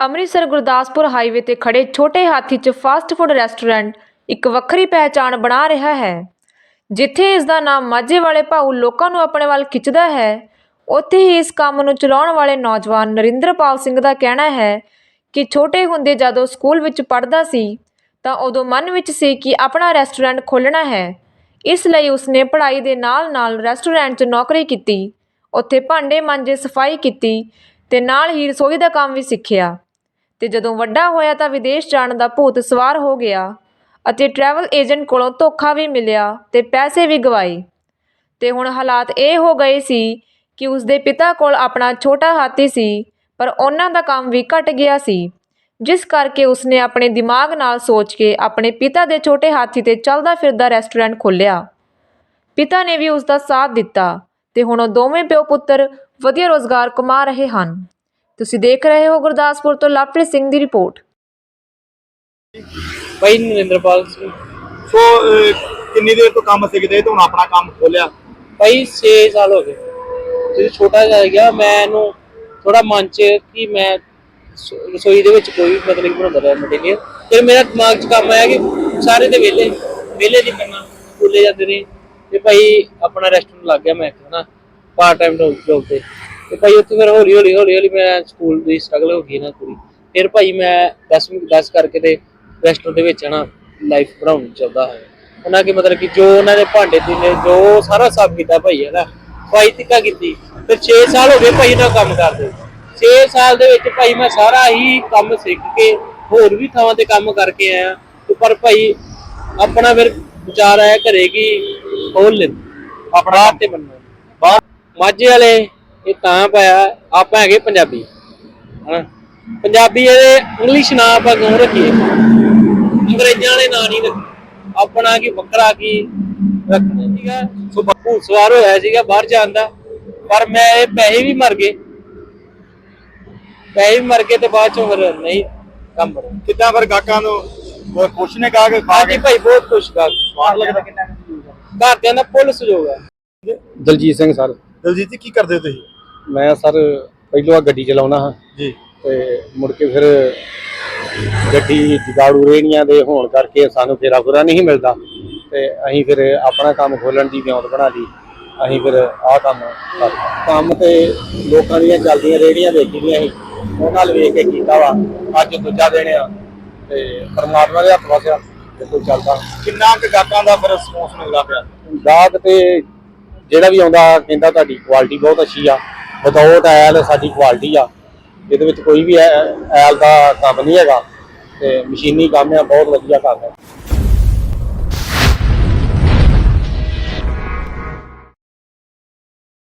Amritsar Gurdaspur highway ਤੇ ਖੜੇ ਛੋਟੇ ਹਾਥੀ 'ਚ ਫਾਸਟ ਫੂਡ ਰੈਸਟੋਰੈਂਟ ਇੱਕ ਵੱਖਰੀ ਪਹਿਚਾਣ ਬਣਾ ਰਿਹਾ ਹੈ। ਜਿੱਥੇ ਇਸ ਦਾ ਨਾਮ ਮਾਝੇ ਵਾਲੇ ਭਾਊ ਲੋਕਾਂ ਨੂੰ ਆਪਣੇ ਵੱਲ ਖਿੱਚਦਾ ਹੈ, ਉੱਥੇ ਹੀ ਇਸ ਕੰਮ ਨੂੰ ਚਲਾਉਣ ਵਾਲੇ ਨੌਜਵਾਨ ਨਰਿੰਦਰਪਾਲ ਸਿੰਘ ਦਾ ਕਹਿਣਾ ਹੈ ਕਿ ਛੋਟੇ ਹੁੰਦੇ ਜਦੋਂ ਸਕੂਲ ਵਿੱਚ ਪੜ੍ਹਦਾ ਸੀ, ਤਾਂ ਉਦੋਂ ਮਨ ਵਿੱਚ ਸੀ ਕਿ ਆਪਣਾ ਰੈਸਟੋਰੈਂਟ ਖੋਲ੍ਹਣਾ ਹੈ। ਇਸ ਲਈ ਉਸਨੇ ਪੜ੍ਹਾਈ ਦੇ ਨਾਲ-ਨਾਲ ਰੈਸਟੋਰੈਂਟ 'ਚ ਨੌਕਰੀ ਕੀਤੀ, ਉੱਥੇ ਭਾਂਡੇ ਮਾਂਜੇ ਸਫ਼ਾਈ ਕੀਤੀ ਤੇ ਨਾਲ ਹੀ ਰਸੋਈ ਦਾ ਕੰਮ ਵੀ ਸਿੱਖਿਆ। ਤੇ ਜਦੋਂ ਵੱਡਾ ਹੋਇਆ ਤਾਂ ਵਿਦੇਸ਼ ਜਾਣ ਦਾ ਭੂਤ ਸਵਾਰ ਹੋ ਗਿਆ ਅਤੇ ਟਰੈਵਲ ਏਜੰਟ ਕੋਲੋਂ ਧੋਖਾ ਵੀ ਮਿਲਿਆ ਤੇ ਪੈਸੇ ਵੀ ਗਵਾਏ। ਤੇ ਹੁਣ ਹਾਲਾਤ ਇਹ ਹੋ ਗਏ ਸੀ ਕਿ ਉਸਦੇ ਪਿਤਾ ਕੋਲ ਆਪਣਾ ਛੋਟਾ ਹਾਥੀ ਸੀ, ਪਰ ਉਹਨਾਂ ਦਾ ਕੰਮ ਵੀ ਘਟ ਗਿਆ ਸੀ, ਜਿਸ ਕਰਕੇ ਉਸਨੇ ਆਪਣੇ ਦਿਮਾਗ ਨਾਲ ਸੋਚ ਕੇ ਆਪਣੇ ਪਿਤਾ ਦੇ ਛੋਟੇ ਹਾਥੀ ਤੇ ਚੱਲਦਾ ਫਿਰਦਾ ਰੈਸਟੋਰੈਂਟ ਖੋਲ੍ਹਿਆ। ਪਿਤਾ ਨੇ ਵੀ ਉਸ ਦਾ ਸਾਥ ਦਿੱਤਾ ਤੇ ਹੁਣ ਉਹ ਦੋਵੇਂ ਪਿਓ ਪੁੱਤਰ ਵਧੀਆ ਰੋਜ਼ਗਾਰ ਕਮਾ ਰਹੇ ਹਨ। ਤੁਸੀਂ ਦੇਖ ਰਹੇ ਹੋ ਗੁਰਦਾਸਪੁਰ ਤੋਂ ਲਵਪ੍ਰੀਤ ਸਿੰਘ ਦੀ ਰਿਪੋਰਟ। ਭਾਈ ਨਰਿੰਦਰਪਾਲ ਸਿੰਘ। ਸੋ ਅਹ, ਕਿੰਨੀ ਦੇਰ ਤੋਂ ਕੰਮ ਸਿੱਖਦੇ ਤੇ ਹੁਣ ਆਪਣਾ ਕੰਮ ਖੋਲਿਆ ਭਾਈ 6 ਸਾਲ ਹੋ ਗਏ। ਜਦੋਂ ਛੋਟਾ ਜਿਹਾ ਗਿਆ ਮੈਂ ਇਹਨੂੰ ਥੋੜਾ ਮਨ ਚ ਕਿ ਮੈਂ ਸ- ਰਸੋਈ ਦੇ ਵਿੱਚ ਕੋਈ ਮਤਲਬ ਕਿ ਬਣਾਉਂਦਾ ਰਿਹਾ ਮਟੀਰੀਅਲ ਫਿਰ ਮੇਰਾ ਦਿਮਾਗ 'ਚ ਕੰਮ ਆਇਆ ਕਿ ਸਾਰੇ ਦੇ ਵਿਹਲੇ ਵਿਹਲੇ ਦੀ ਕਰਨਾ ਸਕੂਲੇ ਜਾਂਦੇ ਨੇ ਤੇ ਭਾਈ ਆਪਣਾ ਰੈਸਟੋਰੈਂਟ ਲੱਗ ਗਿਆ ਮੈਂ ਇੱਕ ਨਾ ਪਾਰਟ ਟਾਈਮ ਜੋਬ ਤੇ। ਤੇ ਭਾਈ ਉੱਥੇ ਫਿਰ ਹੌਲੀ ਹੌਲੀ ਹੌਲੀ ਹੌਲੀ ਮੈਂ ਸਕੂਲ ਦੀ ਸਟਰਗਲ ਹੋ ਗਈ ਨਾ ਪੂਰੀ। ਫਿਰ ਭਾਈ ਮੈਂ 10ਵੀਂ 10 ਕਰਕੇ ਤੇ ਰੈਸਟੋਰੈਂਟ ਦੇ ਵਿੱਚ ਨਾ ਲਾਈਫ ਬਣਾਉਣੀ ਚਾਹੁੰਦਾ ਹਾਂ ਉਹਨਾਂ ਕੇ ਮਤਲਬ ਕਿ ਜੋ ਉਹਨਾਂ ਦੇ ਭਾਂਡੇ ਦਿਨੇ ਜੋ ਸਾਰਾ ਸਭ ਕੀਤਾ ਭਾਈ ਹੈ ਨਾ ਭਾਈ ਤਿੱਕਾ ਕੀਤੀ। ਫਿਰ 6 ਸਾਲ ਹੋ ਗਏ ਭਾਈ ਨਾਲ ਕੰਮ ਕਰਦੇ 6 ਸਾਲ ਦੇ ਵਿੱਚ ਭਾਈ ਮੈਂ ਸਾਰਾ ਹੀ ਕੰਮ ਸਿੱਖ ਕੇ ਹੋਰ ਵੀ ਥਾਵਾਂ ਤੇ ਕੰਮ ਕਰਕੇ ਆਇਆ। ਪਰ ਭਾਈ ਆਪਣਾ ਫਿਰ ਵਿਚਾਰ ਆਇਆ ਘਰੇ ਕਿ ਖੋਲ ਲੈ। ਆਪਣਾ ਤੇ ਬੰਨਣਾ ਬਾਹਰ ਮਾਝੇ ਵਾਲੇ ਇਹ ਤਾਂ ਪਾਇਆ ਆਪਾਂ ਹੈਗੇ ਪੰਜਾਬੀ। ਹਨਾ? ਪੰਜਾਬੀ ਇਹਦੇ ਇੰਗਲਿਸ਼ ਨਾਂ ਆਪਾਂ ਕਿਉਂ ਰੱਖੀਏ? ਅੰਗਰੇਜ਼ਾਂ ਵਾਲੇ ਨਾਂ ਨਹੀਂ ਰੱਖੇ। ਆਪਣਾ ਕੀ ਵੱਖਰਾ ਕੀ ਰੱਖਣਾ ਸੀਗਾ ਸੋ ਬੱਬੂ ਸਵਾਰ ਹੋਇਆ ਸੀਗਾ ਬਾਹਰ ਜਾਣ ਦਾ। ਪਰ ਮੈਂ ਇਹ ਪੈਸੇ ਵੀ ਮਰ ਗਏ। ਪੈਸੇ ਵੀ ਮਰ ਗਏ ਤੇ ਬਾਅਦ ਚੋਂ ਫਿਰ ਨਹੀਂ ਕੰਮ ਕਿੱਦਾਂ ਫਿਰ ਗਾਹਕਾਂ ਨੂੰ? ਉਹ ਖੁਸ਼ ਨੇ ਕਹਾ ਕਿ ਹਾਂਜੀ ਭਾਈ ਬਹੁਤ ਖੁਸ਼ ਗਾ ਸਵਾਦ ਲੱਗਦਾ। ਕਿੰਨਾ ਘਰਦਿਆਂ ਦਾ ਪੁੱਲ ਸਹਿਯੋਗ ਹੈ ਦਲਜੀਤ ਸਿੰਘ ਸਰ। ਦਲਜੀਤ ਜੀ ਕੀ ਕਰਦੇ ਹੋ ਤੁਸੀਂ? ਮੈਂ ਸਰ ਪਹਿਲੋਂ ਆ ਗੱਡੀ ਚਲਾਉਣਾ ਹਾਂ। ਜੀ। ਤੇ ਮੁੜ ਕੇ ਫਿਰ ਗੱਡੀ ਜਗਾੜੂ ਰੇੜੀਆਂ ਦੇ ਹੋਣ ਕਰਕੇ ਸਾਨੂੰ ਫੇਰਾ ਫੁਰਾ ਨਹੀਂ ਮਿਲਦਾ। ਤੇ ਅਸੀਂ ਫਿਰ ਆਪਣਾ ਕੰਮ ਖੋਲਣ ਦੀ ਵਿਉਂਤ ਬਣਾ ਲਈ। ਅਸੀਂ ਫਿਰ ਆਹ ਕੰਮ ਕਰ ਕੰਮ ਤੇ ਲੋਕਾਂ ਦੀਆਂ ਚੱਲਦੀਆਂ ਰੇੜੀਆਂ ਦੇਖੀ ਦੀਆਂ ਸੀ। ਉਹਨਾਂ ਨਾਲ ਵੇਖ ਕੇ ਕੀਤਾ ਵਾ। ਅੱਜ ਦੂਜਾ ਦਿਨ ਆ। ਤੇ ਪਰਮਾਤਮਾ ਦੇ ਹੱਥ ਵਸਿਆ ਤੇ ਕੋਈ ਚੱਲਦਾ ਕਿੰਨਾ ਕੁ ਗਾਹਕਾਂ ਦਾ ਫਿਰ ਰਿਸਪੌਂਸ ਮਿਲਦਾ ਪਿਆ? ਗਾਹਕ ਤੇ ਜਿਹੜਾ ਵੀ ਆਉਂਦਾ ਕਹਿੰਦਾ ਤੁਹਾਡੀ ਕੁਆਲਿਟੀ ਬਹੁਤ ਅੱਛੀ ਆ। ਵਿਦਆਊਟ ਐਲ ਸਾਡੀ ਕੁਆਲਿਟੀ ਆ, ਇਹਦੇ ਵਿੱਚ ਕੋਈ ਵੀ ਐਲ ਦਾ ਕੰਮ ਨਹੀਂ ਹੈਗਾ ਤੇ ਮਸ਼ੀਨੀ ਕੰਮ ਆ, ਬਹੁਤ ਵਧੀਆ ਕੰਮ ਹੈ